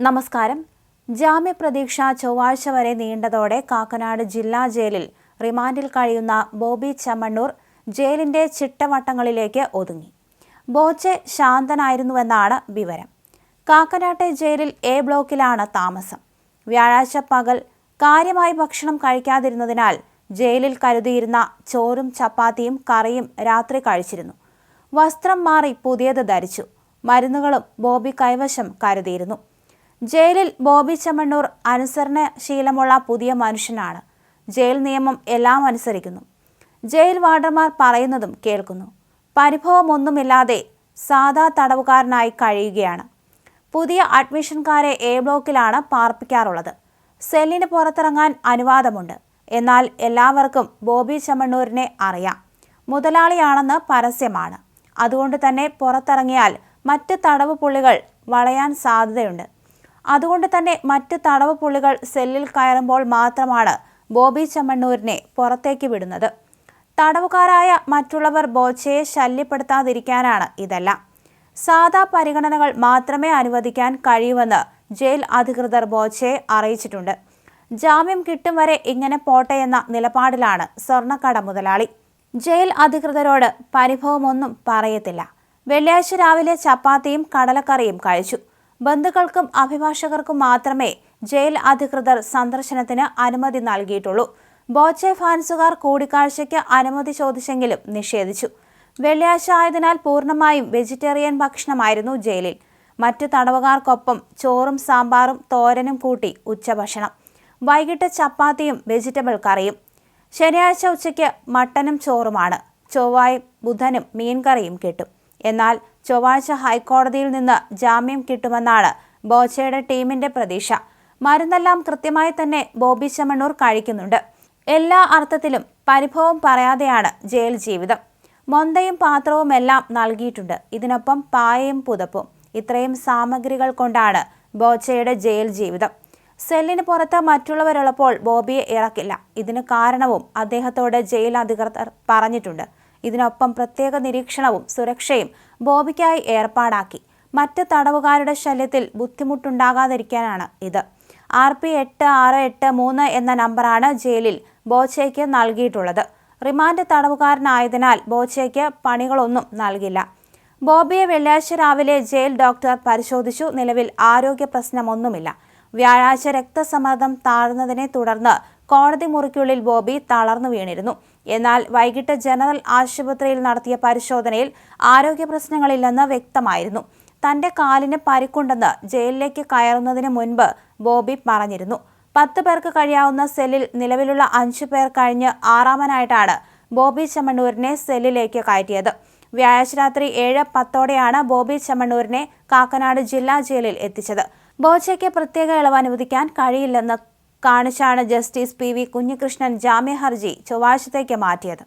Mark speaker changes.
Speaker 1: നമസ്കാരം. ജാമ്യപ്രതീക്ഷ ചൊവ്വാഴ്ച വരെ നീണ്ടതോടെ കാക്കനാട് ജില്ലാ ജയിലിൽ റിമാൻഡിൽ കഴിയുന്ന ബോബി ചമ്മണ്ണൂർ ജയിലിന്റെ ചിട്ടവട്ടങ്ങളിലേക്ക് ഒതുങ്ങി. ബോച്ചെ ശാന്തനായിരുന്നുവെന്നാണ് വിവരം. കാക്കനാട്ടെ ജയിലിൽ എ ബ്ലോക്കിലാണ് താമസം. വ്യാഴാഴ്ച പകൽ കാര്യമായി ഭക്ഷണം കഴിക്കാതിരുന്നതിനാൽ ജയിലിൽ കരുതിയിരുന്ന ചോറും ചപ്പാത്തിയും കറിയും രാത്രി കഴിച്ചിരുന്നു. വസ്ത്രം മാറി പുതിയത് ധരിച്ചു. മരുന്നുകളും ബോബി കൈവശം കരുതിയിരുന്നു. ജയിലിൽ ബോബി ചമ്മണ്ണൂർ അനുസരണശീലമുള്ള പുതിയ മനുഷ്യനാണ്. ജയിൽ നിയമം എല്ലാം അനുസരിക്കുന്നു. ജയിൽ വാർഡർമാർ പറയുന്നതും കേൾക്കുന്നു. പരിഭവമൊന്നുമില്ലാതെ സാധാ തടവുകാരനായി കഴിയുകയാണ്. പുതിയ അഡ്മിഷൻകാരെ എ ബ്ലോക്കിലാണ് പാർപ്പിക്കാറുള്ളത്. സെല്ലിന് പുറത്തിറങ്ങാൻ അനുവാദമുണ്ട്. എന്നാൽ എല്ലാവർക്കും ബോബി ചമ്മണ്ണൂരിനെ അറിയാം. മുതലാളിയാണെന്ന് പരസ്യമാണ്. അതുകൊണ്ട് തന്നെ പുറത്തിറങ്ങിയാൽ മറ്റ് തടവ് പുള്ളികൾ വളയാൻ സാധ്യതയുണ്ട്. അതുകൊണ്ട് തന്നെ മറ്റ് തടവ് പുള്ളികൾ സെല്ലിൽ കയറുമ്പോൾ മാത്രമാണ് ബോബി ചമ്മണ്ണൂരിനെ പുറത്തേക്ക് വിടുന്നത്. തടവുകാരായ മറ്റുള്ളവർ ബോച്ചയെ ശല്യപ്പെടുത്താതിരിക്കാനാണ് ഇതെല്ലാം. സാധാ പരിഗണനകൾ മാത്രമേ അനുവദിക്കാൻ കഴിയൂവെന്ന് ജയിൽ അധികൃതർ ബോച്ചയെ അറിയിച്ചിട്ടുണ്ട്. ജാമ്യം കിട്ടും വരെ ഇങ്ങനെ പോട്ടെ എന്ന നിലപാടിലാണ് സ്വർണക്കട മുതലാളി. ജയിൽ അധികൃതരോട് പരിഭവമൊന്നും പറയത്തില്ല. വെള്ളിയാഴ്ച രാവിലെ ചപ്പാത്തിയും കടലക്കറിയും കഴിച്ചു. ബന്ധുക്കൾക്കും അഭിഭാഷകർക്കും മാത്രമേ ജയിൽ അധികൃതർ സന്ദർശനത്തിന് അനുമതി നൽകിയിട്ടുള്ളൂ. ബോച്ചെ ഫാൻസുകാർ കൂടിക്കാഴ്ചയ്ക്ക് അനുമതി ചോദിച്ചെങ്കിലും നിഷേധിച്ചു. വെള്ളിയാഴ്ച ആയതിനാൽ പൂർണമായും വെജിറ്റേറിയൻ ഭക്ഷണമായിരുന്നു ജയിലിൽ. മറ്റു തടവുകാർക്കൊപ്പം ചോറും സാമ്പാറും തോരനും കൂട്ടി ഉച്ചഭക്ഷണം. വൈകിട്ട് ചപ്പാത്തിയും വെജിറ്റബിൾ കറിയും. ശനിയാഴ്ച ഉച്ചയ്ക്ക് മട്ടനും ചോറുമാണ്. ചൊവ്വായും ബുധനും മീൻകറിയും കിട്ടും. എന്നാൽ ചൊവ്വാഴ്ച ഹൈക്കോടതിയിൽ നിന്ന് ജാമ്യം കിട്ടുമെന്നാണ് ബോച്ചയുടെ ടീമിന്റെ പ്രതീക്ഷ. മരുന്നെല്ലാം കൃത്യമായി തന്നെ ബോബി ചമ്മണ്ണൂർ കഴിക്കുന്നുണ്ട്. എല്ലാ അർത്ഥത്തിലും പരിഭവം പറയാതെയാണ് ജയിൽ ജീവിതം. മൊന്തയും പാത്രവും എല്ലാം നൽകിയിട്ടുണ്ട്. ഇതിനൊപ്പം പായയും പുതപ്പും. ഇത്രയും സാമഗ്രികൾ കൊണ്ടാണ് ബോച്ചയുടെ ജയിൽ ജീവിതം. സെല്ലിന് പുറത്ത് മറ്റുള്ളവരുള്ളപ്പോൾ ബോബിയെ ഇറക്കില്ല. ഇതിന് കാരണവും അദ്ദേഹത്തോട് ജയിൽ അധികൃതർ പറഞ്ഞിട്ടുണ്ട്. ഇതിനൊപ്പം പ്രത്യേക നിരീക്ഷണവും സുരക്ഷയും ബോബിക്കായി ഏർപ്പാടാക്കി. മറ്റ് തടവുകാരുടെ ശല്യത്തിൽ ബുദ്ധിമുട്ടുണ്ടാകാതിരിക്കാനാണ് ഇത്. ആർ പി എട്ട് ആറ് എട്ട് മൂന്ന് എന്ന നമ്പറാണ് ജയിലിൽ ബോച്ചയ്ക്ക് നൽകിയിട്ടുള്ളത്. റിമാൻഡ് തടവുകാരനായതിനാൽ ബോച്ചയ്ക്ക് പണികളൊന്നും നൽകില്ല. ബോബിയെ വെള്ളിയാഴ്ച രാവിലെ ജയിൽ ഡോക്ടർ പരിശോധിച്ചു. നിലവിൽ ആരോഗ്യ പ്രശ്നമൊന്നുമില്ല. വ്യാഴാഴ്ച രക്തസമ്മർദ്ദം താഴ്ന്നതിനെ തുടർന്ന് കോടതി മുറിക്കുള്ളിൽ ബോബി തളർന്നു വീണിരുന്നു. എന്നാൽ വൈകിട്ട് ജനറൽ ആശുപത്രിയിൽ നടത്തിയ പരിശോധനയിൽ ആരോഗ്യ പ്രശ്നങ്ങളില്ലെന്ന് വ്യക്തമായിരുന്നു. തന്റെ കാലിന് പരിക്കുണ്ടെന്ന് ജയിലിലേക്ക് കയറുന്നതിന് മുൻപ് ബോബി പറഞ്ഞിരുന്നു. പത്ത് പേർക്ക് കഴിയാവുന്ന സെല്ലിൽ നിലവിലുള്ള അഞ്ചു പേർ കഴിഞ്ഞ് ആറാമനായിട്ടാണ് ബോബി ചെമ്മണ്ണൂരിനെ സെല്ലിലേക്ക് കയറ്റിയത്. വ്യാഴാഴ്ച രാത്രി ഏഴ് പത്തോടെയാണ് ബോബി ചെമ്മണ്ണൂരിനെ കാക്കനാട് ജില്ലാ ജയിലിൽ എത്തിച്ചത്. ബോച്ചയ്ക്ക് പ്രത്യേക ഇളവ് അനുവദിക്കാൻ കഴിയില്ലെന്ന് കാണിച്ചാണ് ജസ്റ്റിസ് പി വി കുഞ്ഞികൃഷ്ണൻ ജാമ്യ ഹർജി ചൊവ്വാഴ്ചത്തേക്ക് മാറ്റിയത്